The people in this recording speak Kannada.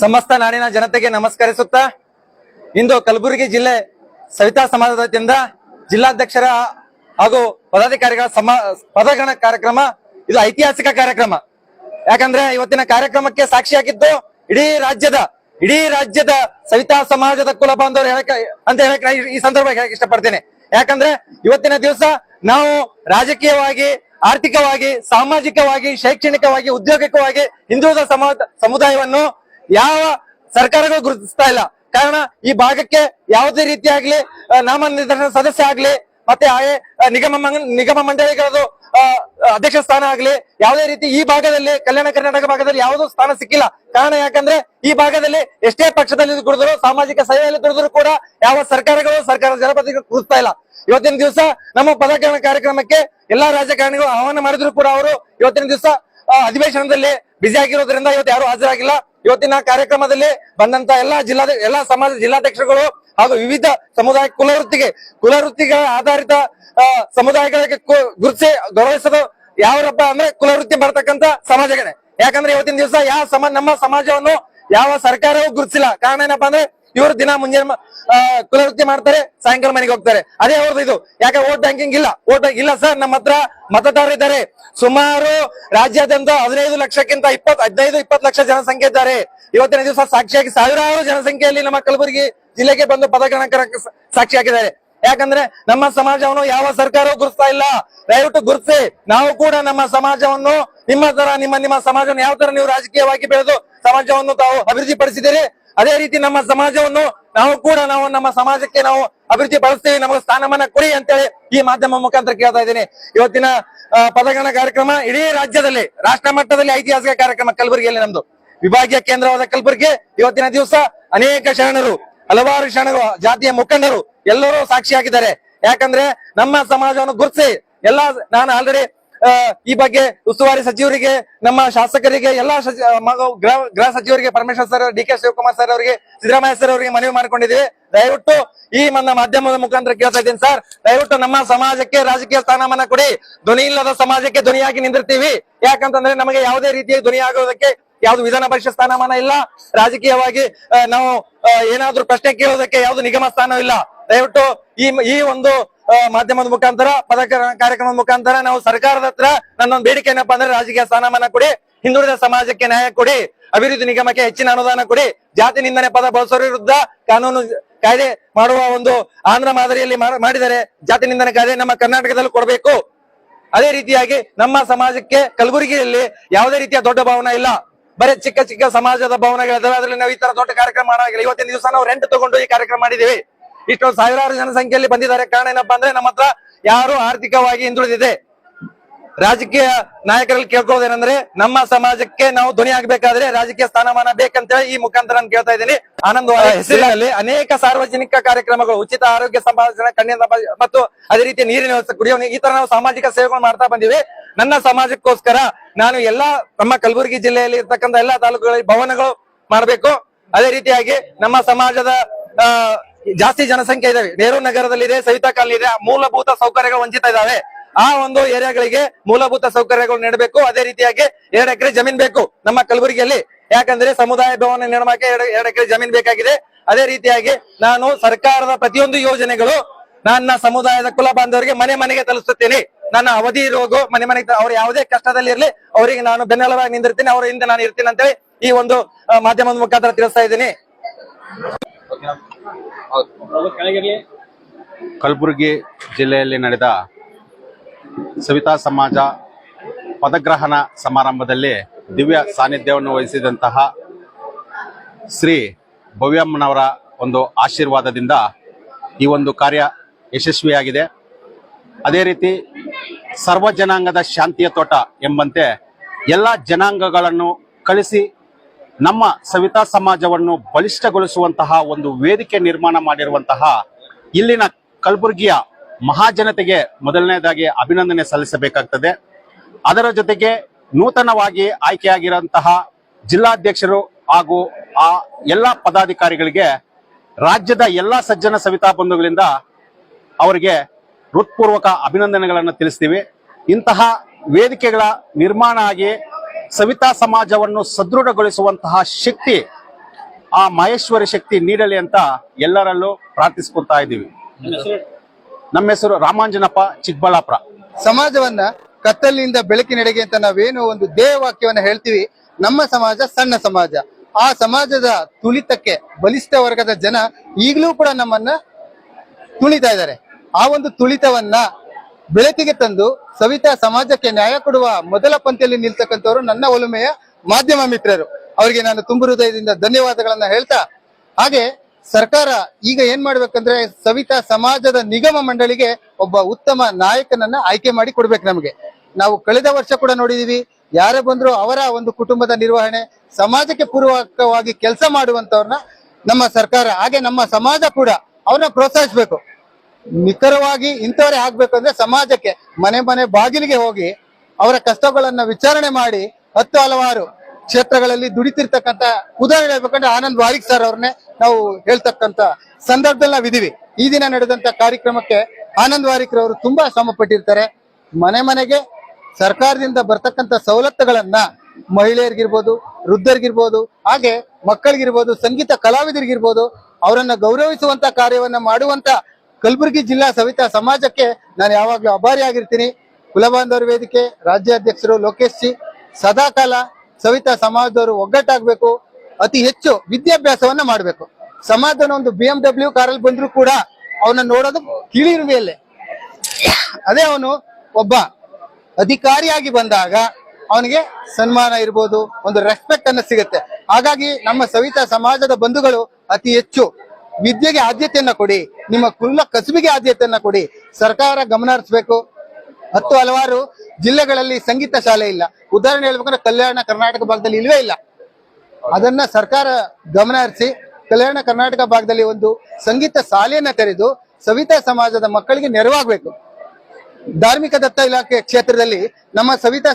ಸಮಸ್ತ ನಾಡಿನ ಜನತೆಗೆ ನಮಸ್ಕರಿಸುತ್ತಾ, ಇಂದು ಕಲಬುರಗಿ ಜಿಲ್ಲೆ ಸವಿತಾ ಸಮಾಜದ ವತಿಯಿಂದ ಜಿಲ್ಲಾಧ್ಯಕ್ಷರ ಹಾಗೂ ಪದಾಧಿಕಾರಿಗಳ ಸಮ, ಪದಗ್ರಹಣ ಕಾರ್ಯಕ್ರಮ, ಇದು ಐತಿಹಾಸಿಕ ಕಾರ್ಯಕ್ರಮ. ಯಾಕಂದ್ರೆ ಇವತ್ತಿನ ಕಾರ್ಯಕ್ರಮಕ್ಕೆ ಸಾಕ್ಷಿಯಾಗಿದ್ದು ಇಡೀ ರಾಜ್ಯದ ಇಡೀ ರಾಜ್ಯದ ಸವಿತಾ ಸಮಾಜದ ಕುಲ ಬಾಂಧವರು ಹೇಳಕ್, ಅಂತ ಹೇಳಕ್, ಈ- ಸಂದರ್ಭ ಹೇಳಕ್ ಇಷ್ಟಪಡ್ತೇನೆ. ಯಾಕಂದ್ರೆ ಇವತ್ತಿನ ದಿವಸ ನಾವು ರಾಜಕೀಯವಾಗಿ ಆರ್ಥಿಕವಾಗಿ, ಸಾಮಾಜಿಕವಾಗಿ, ಶೈಕ್ಷಣಿಕವಾಗಿ ಉದ್ಯೋಗಿಕವಾಗಿ ಹಿಂದುಳಿದ ಸಮುದಾಯವನ್ನು ಯಾವ ಸರ್ಕಾರಗಳು ಗುರುತಿಸ್ತಾ ಇಲ್ಲ. ಕಾರಣ, ಈ ಭಾಗಕ್ಕೆ ಯಾವುದೇ ರೀತಿಯಾಗ್ಲಿ ನಾಮ ನಿರ್ದೇಶನ ಸದಸ್ಯ ಆಗ್ಲಿ, ಮತ್ತೆ ಆಯೆ ನಿಗಮ ನಿಗಮ ಮಂಡಳಿಗಳದು ಅಧ್ಯಕ್ಷ ಸ್ಥಾನ ಆಗಲಿ, ಯಾವುದೇ ರೀತಿ ಈ ಭಾಗದಲ್ಲಿ ಕಲ್ಯಾಣ ಕರ್ನಾಟಕ ಭಾಗದಲ್ಲಿ ಯಾವುದೂ ಸ್ಥಾನ ಸಿಕ್ಕಿಲ್ಲ. ಕಾರಣ ಯಾಕಂದ್ರೆ ಈ ಭಾಗದಲ್ಲಿ ಎಷ್ಟೇ ಪಕ್ಷದಲ್ಲಿ ದುಡಿದ್ರು ಸಾಮಾಜಿಕ ಸೇವೆಯಲ್ಲಿ ದುಡಿದ್ರು ಕೂಡ ಯಾವ ಸರ್ಕಾರಗಳು ಸರ್ಕಾರ ಜನಪದಿಗಳು ಗುರುತಿಸ್ತಾ ಇಲ್ಲ. ಇವತ್ತಿನ ದಿವಸ ನಮ್ಮ ಪದಗ್ರಹಣ ಕಾರ್ಯಕ್ರಮಕ್ಕೆ ಎಲ್ಲಾ ರಾಜಕಾರಣಿಗಳು ಆಹ್ವಾನ ಮಾಡಿದ್ರು ಕೂಡ ಅವರು. ಇವತ್ತಿನ ದಿವಸ ಅಧಿವೇಶನದಲ್ಲಿ ಬ್ಯುಸಿ ಆಗಿರೋದ್ರಿಂದ ಇವತ್ತು ಯಾರು ಹಾಜರಾಗಿಲ್ಲ. ಇವತ್ತಿನ ಕಾರ್ಯಕ್ರಮದಲ್ಲಿ ಬಂದಂತ ಎಲ್ಲಾ ಜಿಲ್ಲಾ ಎಲ್ಲಾ ಸಮಾಜ ಜಿಲ್ಲಾಧ್ಯಕ್ಷರುಗಳು ಹಾಗೂ ವಿವಿಧ ಸಮುದಾಯ ಕುಲವೃತ್ತಿಗೆ, ಕುಲವೃತ್ತಿಗಳ ಆಧಾರಿತ ಸಮುದಾಯಗಳಿಗೆ ಗುರುತಿಸಿ ಗೌರವಿಸೋದು ಯಾವರಪ್ಪ ಅಂದ್ರೆ ಕುಲವೃತ್ತಿ ಬರ್ತಕ್ಕಂತ ಸಮಾಜಗಳೇ ಯಾಕಂದ್ರೆ ಇವತ್ತಿನ ದಿವಸ ಯಾವ ಸಮ, ನಮ್ಮ ಸಮಾಜವನ್ನು ಯಾವ ಸರ್ಕಾರವೂ ಗುರುತಿಸಿಲ್ಲ. ಕಾರಣ ಏನಪ್ಪಾ ಅಂದ್ರೆ ಇವರು ದಿನ ಮುಂಜಾನೆ ಕುಲವೃತ್ತಿ ಮಾಡ್ತಾರೆ, ಸಾಯಂಕಾಲ ಮನೆಗೆ ಹೋಗ್ತಾರೆ. ಅದೇ ಅವ್ರದ್ದು ಇದು. ಯಾಕೆ ಓಟ್ ಬ್ಯಾಂಕಿಂಗ್ ಇಲ್ಲ? ವೋಟ್ ಇಲ್ಲ ಸರ್, ನಮ್ಮ ಹತ್ರ ಮತದಾರರು ಇದ್ದಾರೆ. ಸುಮಾರು ರಾಜ್ಯಾದ್ಯಂತ ಹದಿನೈದು ಲಕ್ಷಕ್ಕಿಂತ ಇಪ್ಪತ್, ಹದಿನೈದು, ಇಪ್ಪತ್ತು ಲಕ್ಷ ಜನಸಂಖ್ಯೆ ಇದ್ದಾರೆ. ಇವತ್ತಿನ ದಿವಸ ಸಾಕ್ಷಿಯಾಗಿ ಸಾವಿರಾರು ಜನಸಂಖ್ಯೆಯಲ್ಲಿ ನಮ್ಮ ಕಲಬುರಗಿ ಜಿಲ್ಲೆಗೆ ಬಂದು ಪದಗ್ರಹಣ ಸಾಕ್ಷಿಯಾಗಿದ್ದಾರೆ. ಯಾಕಂದ್ರೆ ನಮ್ಮ ಸಮಾಜವನ್ನು ಯಾವ ಸರ್ಕಾರವೂ ಗುರುತಾ ಇಲ್ಲ. ದಯವಿಟ್ಟು ಗುರುತಿಸಿ. ನಾವು ಕೂಡ ನಮ್ಮ ಸಮಾಜವನ್ನು ನಿಮ್ಮ ತರ, ನಿಮ್ಮ ನಿಮ್ಮ ಸಮಾಜವನ್ನು ಯಾವ ತರ ನೀವು ರಾಜಕೀಯವಾಗಿ ಬೆಳೆದು ಸಮಾಜವನ್ನು ತಾವು ಅಭಿವೃದ್ಧಿ ಪಡಿಸಿದಿರಿ ಅದೇ ರೀತಿ ನಮ್ಮ ಸಮಾಜವನ್ನು ನಾವು ಕೂಡ ನಾವು ನಮ್ಮ ಸಮಾಜಕ್ಕೆ ನಾವು ಅಭಿವೃದ್ಧಿ ಪಡಿಸ್ತೀವಿ, ನಮಗೆ ಸ್ಥಾನಮಾನ ಕೊಡಿ ಅಂತೇಳಿ ಈ ಮಾಧ್ಯಮ ಮುಖಾಂತರ ಕೇಳ್ತಾ ಇದ್ದೀನಿ. ಇವತ್ತಿನ ಪದಗಣ ಕಾರ್ಯಕ್ರಮ ಇಡೀ ರಾಜ್ಯದಲ್ಲಿ, ರಾಷ್ಟ್ರ ಮಟ್ಟದಲ್ಲಿ ಐತಿಹಾಸಿಕ ಕಾರ್ಯಕ್ರಮ ಕಲಬುರಗಿಯಲ್ಲಿ ನಮ್ದು. ವಿಭಾಗೀಯ ಕೇಂದ್ರವಾದ ಕಲಬುರಗಿ, ಇವತ್ತಿನ ದಿವಸ ಅನೇಕ ಶರಣರು, ಹಲವಾರು ಶರಣರು, ಜಾತಿಯ ಮುಖಂಡರು ಎಲ್ಲರೂ ಸಾಕ್ಷಿಯಾಗಿದ್ದಾರೆ ಯಾಕಂದ್ರೆ ನಮ್ಮ ಸಮಾಜವನ್ನು ಗುರುತಿಸಿ, ಎಲ್ಲ ನಾನು ಆಲ್ರೆಡಿ ಈ ಬಗ್ಗೆ ಉಸ್ತುವಾರಿ ಸಚಿವರಿಗೆ, ನಮ್ಮ ಶಾಸಕರಿಗೆ, ಎಲ್ಲಾ ಗೃಹ ಸಚಿವರಿಗೆ, Parameshwar sir, D K Shivakumar sir ಅವರಿಗೆ, ಸಿದ್ದರಾಮಯ್ಯ ಸರ್ ಅವರಿಗೆ ಮನವಿ ಮಾಡಿಕೊಂಡಿದ್ದೀವಿ. ದಯವಿಟ್ಟು ಈ ನನ್ನ ಮಾಧ್ಯಮದ ಮುಖಾಂತರ ಕೇಳ್ತಾ ಇದ್ದೀನಿ ಸರ್. ದಯವಿಟ್ಟು ನಮ್ಮ ಸಮಾಜಕ್ಕೆ ರಾಜಕೀಯ ಸ್ಥಾನಮಾನ ಕೊಡಿ. ಧ್ವನಿ ಇಲ್ಲದ ಸಮಾಜಕ್ಕೆ ಧ್ವನಿಯಾಗಿ ನಿಂದಿರ್ತೀವಿ. ಯಾಕಂತಂದ್ರೆ ನಮಗೆ ಯಾವುದೇ ರೀತಿಯ ಧ್ವನಿ ಆಗೋದಕ್ಕೆ ಯಾವ್ದು ವಿಧಾನ ಪರಿಷತ್ ಸ್ಥಾನಮಾನ ಇಲ್ಲ. ರಾಜಕೀಯವಾಗಿ ನಾವು ಏನಾದ್ರೂ ಪ್ರಶ್ನೆ ಕೇಳೋದಕ್ಕೆ ಯಾವ್ದು ನಿಗಮ ಸ್ಥಾನ ಇಲ್ಲ. ದಯವಿಟ್ಟು ಈ ಈ ಒಂದು ಮಾಧ್ಯಮದ ಮುಖಾಂತರ ಪದ ಕಾರ್ಯಕ್ರಮದ ಮುಖಾಂತರ ನಾವು ಸರ್ಕಾರದ ಹತ್ರ ನನ್ನೊಂದು ಬೇಡಿಕೆ ಏನಪ್ಪಾ ಅಂದ್ರೆ ರಾಜಕೀಯ ಸ್ಥಾನಮಾನ ಕೊಡಿ, ಹಿಂದುಳಿದ ಸಮಾಜಕ್ಕೆ ನ್ಯಾಯ ಕೊಡಿ, ಅಭಿವೃದ್ಧಿ ನಿಗಮಕ್ಕೆ ಹೆಚ್ಚಿನ ಅನುದಾನ ಕೊಡಿ, ಜಾತಿ ನಿಂದನೆ ಪದ ಬಳಸೋರ ವಿರುದ್ಧ ಕಾನೂನು ಕಾಯ್ದೆ ಮಾಡುವ ಒಂದು ಆಂಧ್ರ ಮಾದರಿಯಲ್ಲಿ ಮಾಡ- ಮಾಡಿದರೆ ಜಾತಿ ನಿಂದನೆ ಕಾಯ್ದೆ ನಮ್ಮ ಕರ್ನಾಟಕದಲ್ಲಿ ಕೊಡಬೇಕು. ಅದೇ ರೀತಿಯಾಗಿ ನಮ್ಮ ಸಮಾಜಕ್ಕೆ ಕಲಬುರಗಿಯಲ್ಲಿ ಯಾವುದೇ ರೀತಿಯ ದೊಡ್ಡ ಭವನ ಇಲ್ಲ. ಬರೀ ಚಿಕ್ಕ ಚಿಕ್ಕ ಸಮಾಜದ ಭವನಗಳಿದ್ದಾವೆ, ಅದರಲ್ಲಿ ನಾವು ಈ ತರ ದೊಡ್ಡ ಕಾರ್ಯಕ್ರಮ ಮಾಡಲಾಗಿಲ್ಲ ಇವತ್ತಿನ ದಿವಸ ನಾವು ರೆಂಟ್ ತಗೊಂಡು ಈ ಕಾರ್ಯಕ್ರಮ ಮಾಡಿದೀವಿ ಇಷ್ಟೊಂದು ಸಾವಿರಾರು ಜನಸಂಖ್ಯೆಯಲ್ಲಿ ಬಂದಿದ್ದಾರೆ. ಕಾರಣ ಏನಪ್ಪಾ ಅಂದ್ರೆ ನಮ್ಮ ಹತ್ರ ಯಾರು ಆರ್ಥಿಕವಾಗಿ ಹಿಂದುಳಿದಿದೆ. ರಾಜಕೀಯ ನಾಯಕರಲ್ಲಿ ಕೇಳ್ಕೊಳ್ಳೋದೇನಂದ್ರೆ ನಮ್ಮ ಸಮಾಜಕ್ಕೆ ನಾವು ಧ್ವನಿ ಆಗ್ಬೇಕಾದ್ರೆ ರಾಜಕೀಯ ಸ್ಥಾನಮಾನ ಬೇಕಂತೇಳಿ ಈ ಮುಖಾಂತರ ನಾನು ಕೇಳ್ತಾ ಇದ್ದೀನಿ. ಆನಂದ್ ಹೆಸರಿನಲ್ಲಿ ಅನೇಕ ಸಾರ್ವಜನಿಕ ಕಾರ್ಯಕ್ರಮಗಳು ಉಚಿತ ಆರೋಗ್ಯ ಸಂಭಾಷಣೆ ಕಣ್ಣಿನ ಮತ್ತು ಅದೇ ರೀತಿ ನೀರಿನ ವ್ಯವಸ್ಥೆ ಕುಡಿಯೋ ಈ ತರ ನಾವು ಸಾಮಾಜಿಕ ಸೇವೆಗಳು ಮಾಡ್ತಾ ಬಂದಿವಿ. ನನ್ನ ಸಮಾಜಕ್ಕೋಸ್ಕರ ನಾನು ಎಲ್ಲಾ ನಮ್ಮ ಕಲಬುರಗಿ ಜಿಲ್ಲೆಯಲ್ಲಿ ಇರ್ತಕ್ಕಂಥ ಎಲ್ಲಾ ತಾಲೂಕುಗಳಲ್ಲಿ ಭವನಗಳು ಮಾಡಬೇಕು. ಅದೇ ರೀತಿಯಾಗಿ ನಮ್ಮ ಸಮಾಜದ ಜಾಸ್ತಿ ಜನಸಂಖ್ಯೆ ಇದಾವೆ ನೆಹರು ನಗರದಲ್ಲಿ ಇದೆ ಸವಿತಾ ಕಾಲನಿ ಇದೆ ಮೂಲಭೂತ ಸೌಕರ್ಯಗಳು ವಂಚಿತ ಇದಾವೆ. ಆ ಒಂದು ಏರಿಯಾಗಳಿಗೆ ಮೂಲಭೂತ ಸೌಕರ್ಯಗಳು ನೀಡಬೇಕು. ಅದೇ ರೀತಿಯಾಗಿ ಎರಡು ಎಕರೆ ಜಮೀನ್ ಬೇಕು ನಮ್ಮ ಕಲಬುರಗಿಯಲ್ಲಿ. ಯಾಕಂದ್ರೆ ಸಮುದಾಯ ಭವನ ನಿರ್ಮಾಣಕ್ಕೆ ಎರಡು ಎರಡು ಎಕರೆ ಜಮೀನ್ ಬೇಕಾಗಿದೆ. ಅದೇ ರೀತಿಯಾಗಿ ನಾನು ಸರ್ಕಾರದ ಪ್ರತಿಯೊಂದು ಯೋಜನೆಗಳು ನನ್ನ ಸಮುದಾಯದ ಕುಲ ಬಾಂಧವರಿಗೆ ಮನೆ ಮನೆಗೆ ತಲುಪಿಸುತ್ತೇನೆ. ನನ್ನ ಅವಧಿ ಇರುವಾಗ ಮನೆ ಮನೆಗೆ ಅವ್ರು ಯಾವುದೇ ಕಷ್ಟದಲ್ಲಿ ಇರಲಿ, ಅವರಿಗೆ ನಾನು ಬೆನ್ನೆಲವಾಗಿ ನಿಂದಿರ್ತೀನಿ, ಅವರ ಹಿಂದೆ ನಾನು ಇರ್ತೀನಿ ಅಂತೇಳಿ ಈ ಒಂದು ಮಾಧ್ಯಮದ ಮುಖಾಂತರ ತಿಳಿಸ್ತಾ ಇದ್ದೀನಿ. ಕಲಬುರಗಿ ಜಿಲ್ಲೆಯಲ್ಲಿ ನಡೆದ ಸವಿತಾ ಸಮಾಜ ಪದಗ್ರಹಣ ಸಮಾರಂಭದಲ್ಲಿ ದಿವ್ಯ ಸಾನ್ನಿಧ್ಯವನ್ನು ವಹಿಸಿದಂತಹ ಶ್ರೀ ಭವ್ಯಮ್ಮನವರ ಒಂದು ಆಶೀರ್ವಾದದಿಂದ ಈ ಒಂದು ಕಾರ್ಯ ಯಶಸ್ವಿಯಾಗಿದೆ. ಅದೇ ರೀತಿ ಸರ್ವ ಜನಾಂಗದ ಶಾಂತಿಯ ತೋಟ ಎಂಬಂತೆ ಎಲ್ಲ ಜನಾಂಗಗಳನ್ನು ಕಳಿಸಿ ನಮ್ಮ ಸವಿತಾ ಸಮಾಜವನ್ನು ಬಲಿಷ್ಠಗೊಳಿಸುವಂತಹ ಒಂದು ವೇದಿಕೆ ನಿರ್ಮಾಣ ಮಾಡಿರುವಂತಹ ಇಲ್ಲಿನ ಕಲಬುರಗಿಯ ಮಹಾಜನತೆಗೆ ಮೊದಲನೇದಾಗಿ ಅಭಿನಂದನೆ ಸಲ್ಲಿಸಬೇಕಾಗ್ತದೆ. ಅದರ ಜೊತೆಗೆ ನೂತನವಾಗಿ ಆಯ್ಕೆಯಾಗಿರುವಂತಹ ಜಿಲ್ಲಾಧ್ಯಕ್ಷರು ಹಾಗೂ ಆ ಎಲ್ಲ ಪದಾಧಿಕಾರಿಗಳಿಗೆ ರಾಜ್ಯದ ಎಲ್ಲ ಸಜ್ಜನ ಸವಿತಾ ಬಂಧುಗಳಿಂದ ಅವರಿಗೆ ಹೃತ್ಪೂರ್ವಕ ಅಭಿನಂದನೆಗಳನ್ನು ತಿಳಿಸ್ತೀವಿ. ಇಂತಹ ವೇದಿಕೆಗಳ ನಿರ್ಮಾಣ ಆಗಿ ಸವಿತಾ ಸಮಾಜವನ್ನು ಸದೃಢಗೊಳಿಸುವಂತಹ ಶಕ್ತಿ ಆ ಮಹೇಶ್ವರಿ ಶಕ್ತಿ ನೀಡಲಿ ಅಂತ ಎಲ್ಲರಲ್ಲೂ ಪ್ರಾರ್ಥಿಸ್ಕೊತಾ ಇದ್ದೀವಿ. ನಮ್ಮ ಹೆಸರು ರಾಮಾಂಜನಪ್ಪ ಚಿಕ್ಕಬಳ್ಳಾಪುರ. ಸಮಾಜವನ್ನ ಕತ್ತಲಿನಿಂದ ಬೆಳಕಿನೆಡೆಗೆ ಅಂತ ನಾವೇನು ಒಂದು ದೇಹವಾಕ್ಯವನ್ನು ವಾಕ್ಯವನ್ನ ಹೇಳ್ತೀವಿ. ನಮ್ಮ ಸಮಾಜ ಸಣ್ಣ ಸಮಾಜ. ಆ ಸಮಾಜದ ತುಳಿತಕ್ಕೆ ಬಲಿಷ್ಠ ವರ್ಗದ ಜನ ಈಗಲೂ ಕೂಡ ನಮ್ಮನ್ನ ತುಳಿತಾ ಇದ್ದಾರೆ. ಆ ಒಂದು ತುಳಿತವನ್ನ ಬೆಳಕಿಗೆ ತಂದು ಸವಿತಾ ಸಮಾಜಕ್ಕೆ ನ್ಯಾಯ ಕೊಡುವ ಮೊದಲ ಪಂಕ್ತಿಯಲ್ಲಿ ನಿಲ್ತಕ್ಕಂಥವ್ರು ನನ್ನ ಒಲುಮೆಯ ಮಾಧ್ಯಮ ಮಿತ್ರರು. ಅವರಿಗೆ ನಾನು ತುಂಬು ಹೃದಯದಿಂದ ಧನ್ಯವಾದಗಳನ್ನ ಹೇಳ್ತಾ, ಹಾಗೆ ಸರ್ಕಾರ ಈಗ ಏನ್ ಮಾಡ್ಬೇಕಂದ್ರೆ ಸವಿತಾ ಸಮಾಜದ ನಿಗಮ ಮಂಡಳಿಗೆ ಒಬ್ಬ ಉತ್ತಮ ನಾಯಕನನ್ನ ಆಯ್ಕೆ ಮಾಡಿ ಕೊಡ್ಬೇಕು ನಮಗೆ. ನಾವು ಕಳೆದ ವರ್ಷ ಕೂಡ ನೋಡಿದೀವಿ, ಯಾರೇ ಬಂದ್ರು ಅವರ ಒಂದು ಕುಟುಂಬದ ನಿರ್ವಹಣೆ, ಸಮಾಜಕ್ಕೆ ಪೂರ್ವಕವಾಗಿ ಕೆಲಸ ಮಾಡುವಂತವ್ರನ್ನ ನಮ್ಮ ಸರ್ಕಾರ, ಹಾಗೆ ನಮ್ಮ ಸಮಾಜ ಕೂಡ ಅವ್ರನ್ನ ಪ್ರೋತ್ಸಾಹಿಸಬೇಕು. ನಿಖರವಾಗಿ ಇಂಥವರೇ ಆಗ್ಬೇಕಂದ್ರೆ ಸಮಾಜಕ್ಕೆ ಮನೆ ಮನೆ ಬಾಗಿಲಿಗೆ ಹೋಗಿ ಅವರ ಕಷ್ಟಗಳನ್ನ ವಿಚಾರಣೆ ಮಾಡಿ ಹತ್ತು ಹಲವಾರು ಕ್ಷೇತ್ರಗಳಲ್ಲಿ ದುಡಿತಿರ್ತಕ್ಕಂತ ಉದಾಹರಣೆ ಹೇಳ್ಬೇಕಂದ್ರೆ ಆನಂದ್ ವಾರಿಕ್ ಸರ್ ಅವ್ರನ್ನೇ ನಾವು ಹೇಳ್ತಕ್ಕಂತ ಸಂದರ್ಭದಲ್ಲಿ ನಾವಿದೀವಿ ಈ ದಿನ ನಡೆದಂತ ಕಾರ್ಯಕ್ರಮಕ್ಕೆ ಆನಂದ್ ವಾರಿಕ್ ರವರು ತುಂಬಾ ಶ್ರಮ ಪಟ್ಟಿರ್ತಾರೆ ಮನೆ ಮನೆಗೆ ಸರ್ಕಾರದಿಂದ ಬರ್ತಕ್ಕಂತ ಸವಲತ್ತುಗಳನ್ನ ಮಹಿಳೆಯರಿಗಿರ್ಬೋದು, ವೃದ್ಧರಿಗಿರ್ಬೋದು, ಹಾಗೆ ಮಕ್ಕಳಿಗಿರ್ಬೋದು, ಸಂಗೀತ ಕಲಾವಿದರಿಗಿರ್ಬೋದು, ಅವರನ್ನ ಗೌರವಿಸುವಂತ ಕಾರ್ಯವನ್ನ ಮಾಡುವಂತ ಕಲಬುರಗಿ ಜಿಲ್ಲಾ ಸವಿತಾ ಸಮಾಜಕ್ಕೆ ನಾನು ಯಾವಾಗ್ಲೂ ಅಭಾರಿಯಾಗಿರ್ತೀನಿ ಕುಲಬಾಂಧವರ ವೇದಿಕೆ, ರಾಜ್ಯಾಧ್ಯಕ್ಷರು ಲೋಕೇಶ್ ಜಿ, ಸದಾಕಾಲ ಸವಿತಾ ಸಮಾಜದವರು ಒಗ್ಗಟ್ಟಾಗಬೇಕು. ಅತಿ ಹೆಚ್ಚು ವಿದ್ಯಾಭ್ಯಾಸವನ್ನ ಮಾಡಬೇಕು. ಸಮಾಜನ ಒಂದು ಬಿ ಎಂ ಡಬ್ಲ್ಯೂ ಕಾರಲ್ಲಿ ಬಂದ್ರು ಕೂಡ ಅವನ ನೋಡೋದು ಕೀಳಿರುವೆಯಲ್ಲೇ ಅದೇ ಅವನು ಒಬ್ಬ ಅಧಿಕಾರಿಯಾಗಿ ಬಂದಾಗ ಅವನಿಗೆ ಸನ್ಮಾನ ಇರ್ಬೋದು, ಒಂದು ರೆಸ್ಪೆಕ್ಟ್ ಅನ್ನ ಸಿಗುತ್ತೆ. ಹಾಗಾಗಿ ನಮ್ಮ ಸವಿತಾ ಸಮಾಜದ ಬಂಧುಗಳು ಅತಿ ಹೆಚ್ಚು ವಿದ್ಯೆಗೆ ಆದ್ಯತೆಯನ್ನ ಕೊಡಿ, ನಿಮ್ಮ ಕುಲ್ಲ ಕಸುಬಿಗೆ ಆದ್ಯತೆಯನ್ನ ಕೊಡಿ. ಸರ್ಕಾರ ಗಮನ ಹರಿಸಬೇಕು ಹತ್ತು ಹಲವಾರು ಜಿಲ್ಲೆಗಳಲ್ಲಿ ಸಂಗೀತ ಶಾಲೆ ಇಲ್ಲ. ಉದಾಹರಣೆ ಹೇಳ್ಬೇಕಂದ್ರೆ ಕಲ್ಯಾಣ ಕರ್ನಾಟಕ ಭಾಗದಲ್ಲಿ ಇಲ್ವೇ ಇಲ್ಲ. ಅದನ್ನ ಸರ್ಕಾರ ಗಮನ ಹರಿಸಿ ಕಲ್ಯಾಣ ಕರ್ನಾಟಕ ಭಾಗದಲ್ಲಿ ಒಂದು ಸಂಗೀತ ಶಾಲೆಯನ್ನ ತೆರೆದು ಸವಿತಾ ಸಮಾಜದ ಮಕ್ಕಳಿಗೆ ನೆರವಾಗಬೇಕು. ಧಾರ್ಮಿಕ ದತ್ತ ಇಲಾಖೆ ಕ್ಷೇತ್ರದಲ್ಲಿ ನಮ್ಮ ಸವಿತಾ